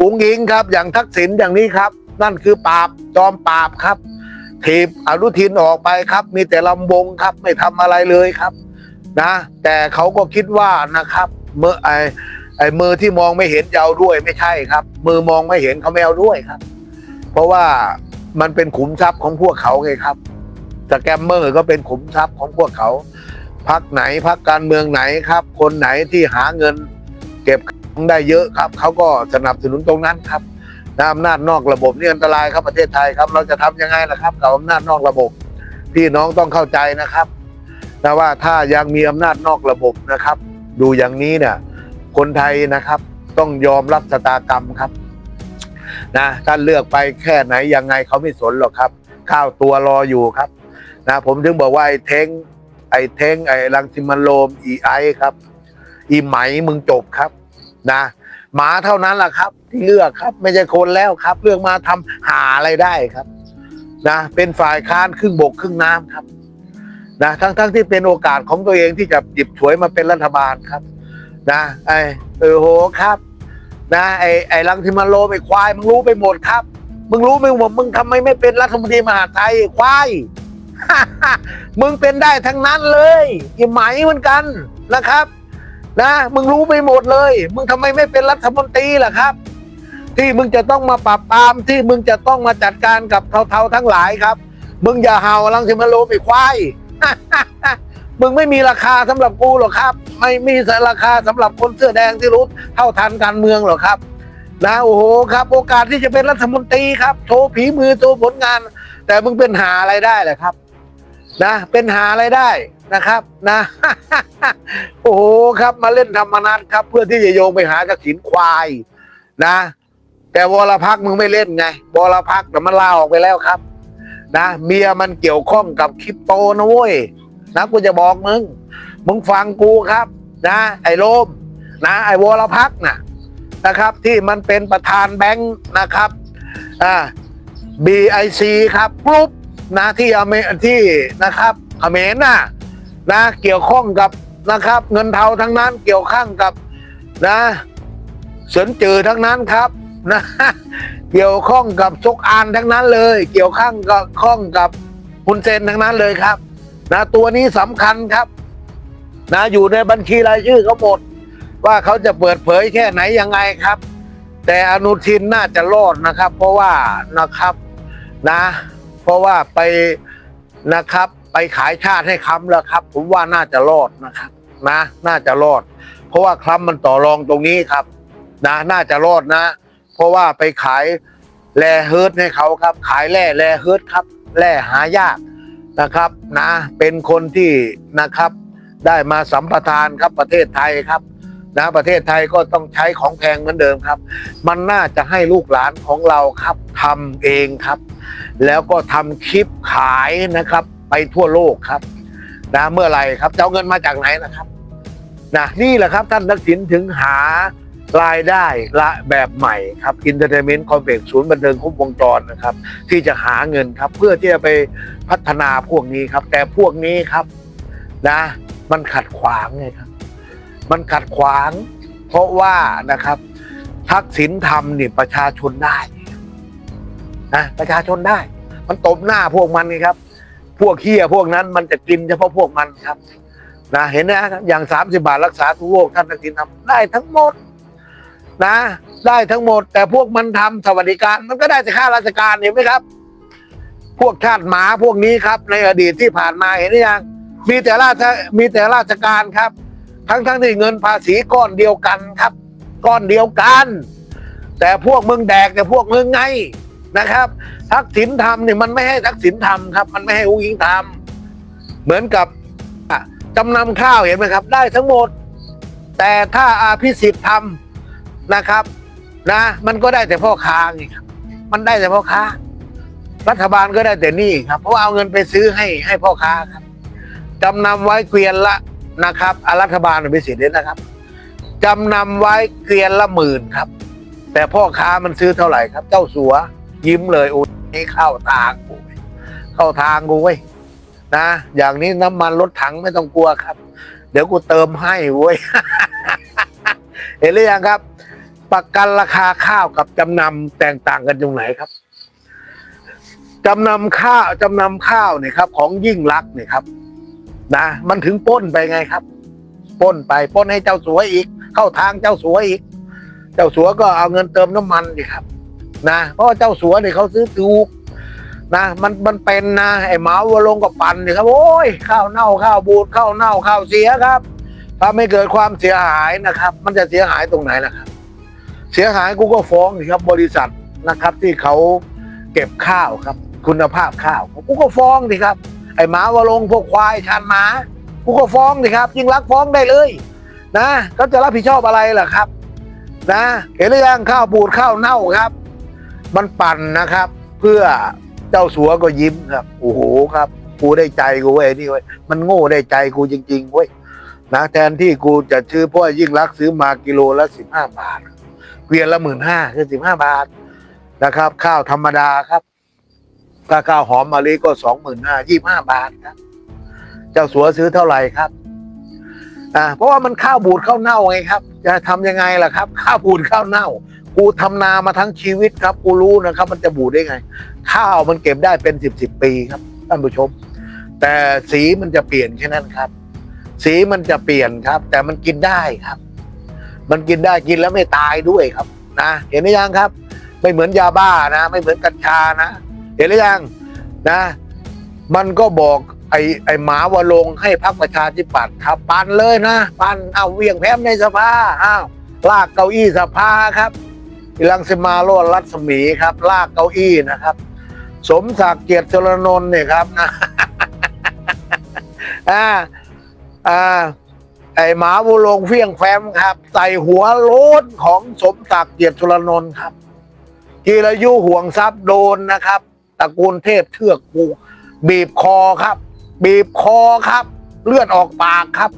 อุงอิงครับ อย่างทักษิณอย่างนี้ครับ นั่นคือปราบจอมปราบครับถีบอนุทินออกไปครับ มีแต่ลำวงครับไม่ทำอะไรเลยครับ นะ แต่เขาก็คิดว่านะครับเมื่อไอไอมือที่มองไม่เห็นจะเอาด้วยไม่ใช่ครับ มือมองไม่เห็นเขาไม่เอาด้วยครับ เพราะว่ามันเป็นขุมทรัพย์ของพวกเขาไงครับสแกมเมอร์ก็เป็นขุมทรัพย์ของพวกเขาพักไหนพักการเมืองไหนครับ คนไหนที่หาเงินเก็บ ได้เยอะครับเขาก็สนับสนุนตรงนั้นครับนะอำนาจนอกระบบนี่อันตรายครับประเทศไทยครับ เราจะทำยังไงล่ะครับกับอำนาจนอกระบบพี่น้องต้องเข้าใจนะครับนะว่าถ้ายังมีอำนาจนอกระบบนะครับ ดูอย่างนี้เนี่ยคนไทยนะครับ ต้องยอมรับชะตากรรมครับนะท่านเลือกไปแค่ไหนยังไงเขาไม่สนหรอกครับ ข้าวตัวรออยู่ครับนะผมถึงบอกว่าไอ้เท้งไอ้เท้งไอ้ลังสิมันโรมอีไอครับ อีไหมมึงจบครับ นะหมาเท่านั้นแหละครับ ที่เลือกครับ ไม่ใช่คนแล้วครับ เลือกมาทำหาอะไรได้ครับนะเป็นฝ่ายค้านครึ่งบกครึ่งน้ำครับนะทั้งทั้งที่เป็นโอกาสของตัวเองที่จะหยิบฉวยมาเป็นรัฐบาลครับ นะไอเออโหครับนะไอไอลังทิมันโรมไอควายมึงรู้ไปหมดครับ มึงรู้ไหมว่ามึงทำไมไม่เป็นรัฐมนตรีมหาไทยควายมึงเป็นได้ทั้งนั้นเลยอีไหมเหมือนกันนะครับ นะมึงรู้ไปหมดเลย มึงทำไมไม่เป็นรัฐมนตรีล่ะครับ ที่มึงจะต้องมาปราบปรามที่มึงจะต้องมาจัดการกับเทาๆทั้งหลายครับ มึงอย่าเห่าลังสิมันโรมไอควายมึงไม่มีราคาสำหรับกูหรอกครับ ไม่มีราคาสำหรับคนเสื้อแดงที่รู้เท่าทันการเมืองหรอกครับนะโอ้โหครับ โอกาสที่จะเป็นรัฐมนตรีครับโชว์ผีมือโชว์ผลงาน แต่มึงเป็นหาอะไรได้แหละครับ นะ เป็นหาอะไรได้ นะครับนะ โอ้โหครับมาเล่นธรรมนัตครับ เพื่อที่จะโยงไปหาทักษิณควายนะ แต่วรพักมึงไม่เล่นไงวรพักแต่มันลาออกไปแล้วครับ นะเมียมันเกี่ยวข้องกับคริปโตนะเว้ยนะกูจะบอกมึง มึงฟังกูครับ นะ ไอ้โลมนะ ไอ้วรพักน่ะนะครับ ที่มันเป็นประธานแบงค์นะครับอ่า BIC ครับกรุ๊ปนะที่อเมที่นะครับเขมรน่ะ นะเกี่ยวข้องกับนะครับ เงินเทาทั้งนั้นเกี่ยวข้องกับนะเสนจือทั้งนั้นครับนะเกี่ยวข้องกับซกอานทั้งนั้นเลย เกี่ยวข้องกับข้องกับฮุนเซนทั้งนั้นเลยครับนะตัวนี้สำคัญครับนะอยู่ในบัญชีรายชื่อเขาหมด ว่าเขาจะเปิดเผยแค่ไหนยังไงครับ แต่อนุทินน่าจะรอดนะครับ เพราะว่านะครับนะ เพราะว่าไปนะครับ ไปขายชาติให้คำแล้วครับ ผมว่าน่าจะรอดนะครับ นะ น่าจะรอด เพราะว่าคำมันต่อรองตรงนี้ครับ นะ น่าจะรอดนะ เพราะว่าไปขายแร่เฮิร์ตให้เขาครับ ขายแร่แร่เฮิร์ตครับแร่หายากนะครับ นะ เป็นคนที่นะครับ ได้มาสัมปทานครับประเทศไทยครับนะประเทศไทยก็ต้องใช้ของแพงเหมือนเดิมครับ มันน่าจะให้ลูกหลานของเราครับทำเองครับ แล้วก็ทำคลิปขายนะครับ ไปทั่วโลกครับนะเมื่อไรครับจะเอาเงินมาจากไหนนะครับนะนี่แหละครับท่านทักษิณถึงหารายได้ละแบบใหม่ครับอินเตอร์เทนเมนต์คอมเพล็กซ์ศูนย์บันเทิงครบวงจรนะครับ ที่จะหาเงินครับ เพื่อที่จะไปพัฒนาพวกนี้ครับ แต่พวกนี้ครับนะ มันขัดขวางไงครับ มันขัดขวาง เพราะว่านะครับ ทักษิณทำนี่ประชาชนได้นะประชาชนได้ มันตบหน้าพวกมันไงครับ พวกเฮียพวกนั้นมันจะกินเฉพาะพวกมันครับนะเห็นไหมครับอย่างสามสิบาทรักษาทุกโรคท่านทักษิณทำได้ทั้งหมดนะ ได้ทั้งหมด แต่พวกมันทำสวัสดิการ มันก็ได้แต่ค่าราชการเห็นไหมครับ พวกชาติหมาพวกนี้ครับ ในอดีตที่ผ่านมาเห็นหรือยังมีแต่ราชมีแต่ราชการครับ ทั้งทั้งที่เงินภาษีก้อนเดียวกันครับ ก้อนเดียวกัน แต่พวกมึงแดกแต่พวกมึงไง นะครับ ทักษิณทำเนี่ยมันไม่ให้ทักษิณทำครับ มันไม่ให้อุ้งอิงทำเหมือนกับจำนำข้าวเห็นไหมครับ ได้ทั้งหมด แต่ถ้าอาภิสิทธิ์ทำนะครับ นะ มันก็ได้แต่พ่อค้าไงครับมันได้แต่พ่อค้า รัฐบาลก็ได้แต่นี่ครับ เพราะาเอาเงินไปซื้อให้ให้พ่อค้าครับจำนำไว้เกวียนละนะครับอารัฐบาลไม่เสียเด็นะครับจำนำไว้เกวียนละหมื่นครับ แต่พ่อค้ามันซื้อเท่าไหร่ครับ เจ้าสัว ยิ้มเลยโอ้ยเข้าทางกูเข้าทางกูเว้ยนะอย่างนี้น้ำมันรถถังไม่ต้องกลัวครับ เดี๋ยวกูเติมให้เว้ยเห็นหรือยังครับ ประกันราคาข้าวกับจำนำแตกต่างกันตรงไหนครับจำนำข้าวจำนำข้าวเนี่ยครับ ของยิ่งรักเนี่ยครับ นะ มันถึงป้นไปไงครับป้นไปป้นให้เจ้าสัวอีก เข้าทางเจ้าสัวอีก เจ้าสัวก็เอาเงินเติมน้ำมันดิครับ นะเพราะว่าเจ้าสัวเนี่ยเขาซื้อถูกนะมันมันเป็นนะไอ้หมาวลงกับปั่นเนี่ยครับ โอ้ยข้าวเน่าข้าวบูดข้าวเน่าข้าวเสียครับ ถ้าไม่เกิดความเสียหายนะครับ มันจะเสียหายตรงไหนล่ะครับ เสียหายกูก็ฟ้องสิครับบริษัทนะครับ ที่เขาเก็บข้าวครับ คุณภาพข้าวกูก็ฟ้องสิครับ ไอ้หมาวลงพวกควายชานหมากูก็ฟ้องสิครับยิ่งรักฟ้องได้เลยนะก็จะรับผิดชอบอะไรล่ะครับ นะ เห็นหรือยังข้าวบูดข้าวเน่าครับ มันปั่นนะครับ เพื่อเจ้าสัวก็ยิ้มครับโอ้โหครับ กูได้ใจกูเว้ยนี่เว้ยมันโง่ได้ใจกูจริงๆเว้ยนะแทนที่กูจะซื้อเพราะว่ายิ่งรักซื้อมากิโลละสิบห้าบาทเกวียนละหมื่นห้าคือสิบห้าบาทนะครับ ข้าวธรรมดาครับถ้าข้าวหอมมะลิก็สองหมื่นห้ายี่ห้าบาทครับ เจ้าสัวซื้อเท่าไหร่ครับอ่าเพราะว่ามันข้าวบูดข้าวเน่าไงครับ จะทำยังไงล่ะครับ ข้าวบูดข้าวเน่า กูทำนามาทั้งชีวิตครับ กูรู้นะครับ มันจะบูดได้ไง ข้าวมันเก็บได้เป็นสิบสิบปีครับท่านผู้ชม แต่สีมันจะเปลี่ยนแค่นั้นครับ สีมันจะเปลี่ยนครับ แต่มันกินได้ครับ มันกินได้กินแล้วไม่ตายด้วยครับนะเห็นหรือยังครับ ไม่เหมือนยาบ้านะ ไม่เหมือนกัญชานะ เห็นหรือยังนะ มันก็บอกไอ้ไอ้หมาวลงให้พักประชาธิปัตย์ครับปันเลยนะปันเอาเวียงแพ้มในสภาอ้าวลากเก้าอี้สภาครับ อิลังสิมาโรจน์รัศมีครับ ลากเก้าอี้นะครับ สมศักดิ์เกียรติชลนนท์เนี่ยครับนะอ่าอ่าไอหมาบุลงเฟี้ยงแฟ้มครับ ใส่หัวโล้นของสมศักดิ์เกียรติชลนนท์ครับกีรยุห่วงทรัพย์โดนนะครับตระกูลเทพเทือกปูบีบคอครับ บีบคอครับ เลือดออกปากครับ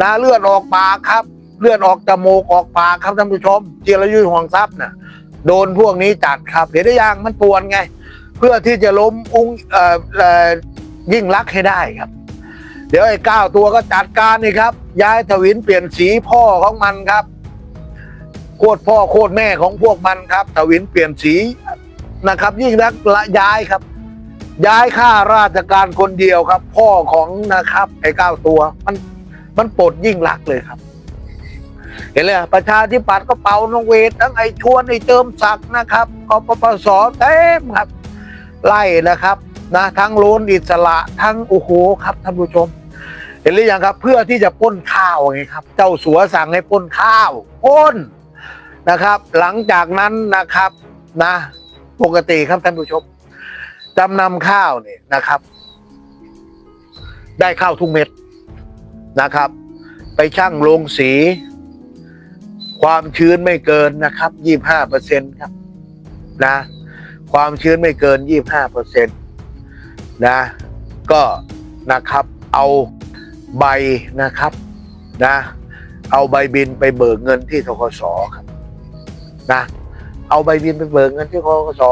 นะเลือดออกปากครับ เลือดออกจมูกออกปากครับท่านผู้ชมเจรยุยห่วงทรัพย์น่ะโดนพวกนี้จัดครับเห็นได้ยังมันปวนไง เพื่อที่จะล้มอุ้งเอ่อยิ่งรักษ์ให้ได้ครับ เดี๋ยวไอ้เก้าตัวก็จัดการนี่ครับ ย้ายทวินเปลี่ยนสีพ่อของมันครับโคตรพ่อโคตรแม่ของพวกมันครับทวินเปลี่ยนสีนะครับ ยิ่งรักษ์ละย้ายครับ ย้ายข้าราชการคนเดียวครับ พ่อของนะครับ ไอ้เก้าตัวมันมันปลดยิ่งรักษ์เลยครับ เห็นเลยอะประชาธิปัตย์ก็เป่านกเวททั้งไอ้ชวนไอ้เจิมศักดิ์นะครับกปปสเต็มครับไล่นะครับนะทั้งโลนอิสระทั้งโอ้โหครับท่านผู้ชม เห็นหรือยังครับ เพื่อที่จะป้นข้าวไงครับ เจ้าสัวสั่งให้ป้นข้าวป้นนะครับ หลังจากนั้นนะครับนะปกติครับท่านผู้ชมจำนำข้าวเนี่ยนะครับ ได้ข้าวทุกเม็ดนะครับ ไปชั่งลงสี ความชื้นไม่เกินนะครับยี่ห้าเปอร์เซ็นครับนะ ความชื้นไม่เกินยี่ห้าเปอร์เซ็นตนะ ก็นะครับเอาใบนะครับนะ เอาใบบินไปเบิกเงินที่ทกสครับนะเอาใบบินไปเบิกเงินที่ทกส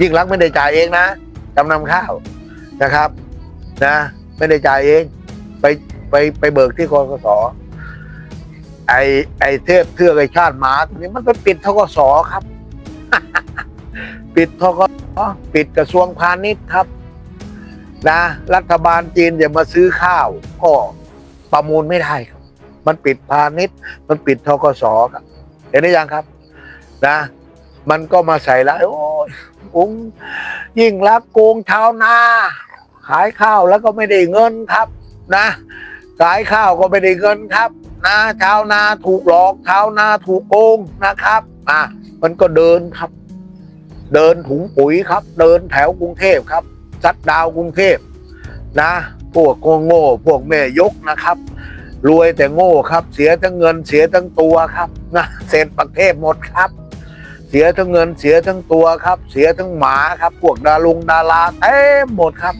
ยิ่งรักไม่ได้จ่ายเองนะจำนำข้าวนะครับนะ ไม่ได้จ่ายเองไปไปไปเบิกที่กกส ไอไอเทพเทือกไอชาติหมาตัวนี้มันไปปิดทกสครับ ปิดทกสปิดกระทรวงพาณิชย์ครับ นะ รัฐบาลจีนอย่ามาซื้อข้าว ก็ประมูลไม่ได้ครับ มันปิดพาณิชย์ มันปิดทกสครับ เห็นหรือยังครับ นะ มันก็มาใส่ละโอ้ยอุ้งยิ่งรักโกงชาวนา ขายข้าวแล้วก็ไม่ได้เงินครับ นะขายข้าวก็ไม่ได้เงินครับ นะชาวนาถูกหลอกชาวนาถูกโกงนะครับอะมันก็เดินครับ เดินถุงปุ๋ยครับ เดินแถวกรุงเทพครับซัดดาวกรุงเทพนะพวกโง่พวกแม่ยกนะครับ รวยแต่โง่ครับ เสียทั้งเงินเสียทั้งตัวครับนะเศษประเทศหมดครับ เสียทั้งเงินเสียทั้งตัวครับ เสียทั้งหมาครับ พวกดารุงดาราเต็มหมดครับ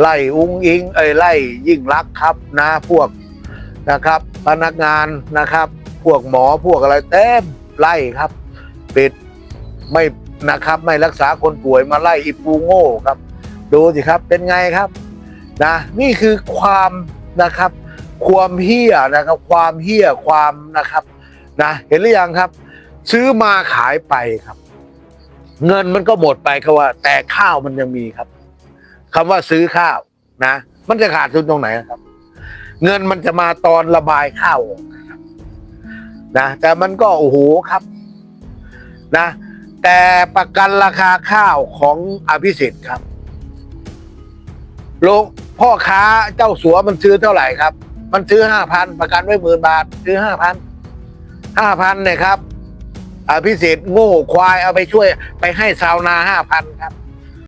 ไล่อุงอิงเอ้ยไล่ยิ่งรักครับนะพวกนะครับ พนักงานนะครับ พวกหมอพวกอะไรเต็มไล่ครับ ปิดไม่นะครับ ไม่รักษาคนป่วยมาไล่อีปูโง่ครับ ดูสิครับเป็นไงครับนะนี่คือความนะครับ ความเฮี้ยนะครับ ความเฮี้ยความนะครับนะเห็นหรือยังครับ ซื้อมาขายไปครับ เงินมันก็หมดไปครับว่า แต่ข้าวมันยังมีครับคำว่าซื้อข้าวนะ มันจะขาดทุนตรงไหนครับ เงินมันจะมาตอนระบายข้าวออกนะแต่มันก็โอ้โหครับนะแต่ประกันราคาข้าวของอภิสิทธิ์ครับลกพ่อค้าเจ้าสัวมันซื้อเท่าไหร่ครับ มันซื้อห้าพันประกันไว้หมื่นบาท ซื้อห้าพันห้าพันเนี่ยครับอภิสิทธิ์โง่ควายเอาไปช่วยไปให้ชาวนาห้าพันครับ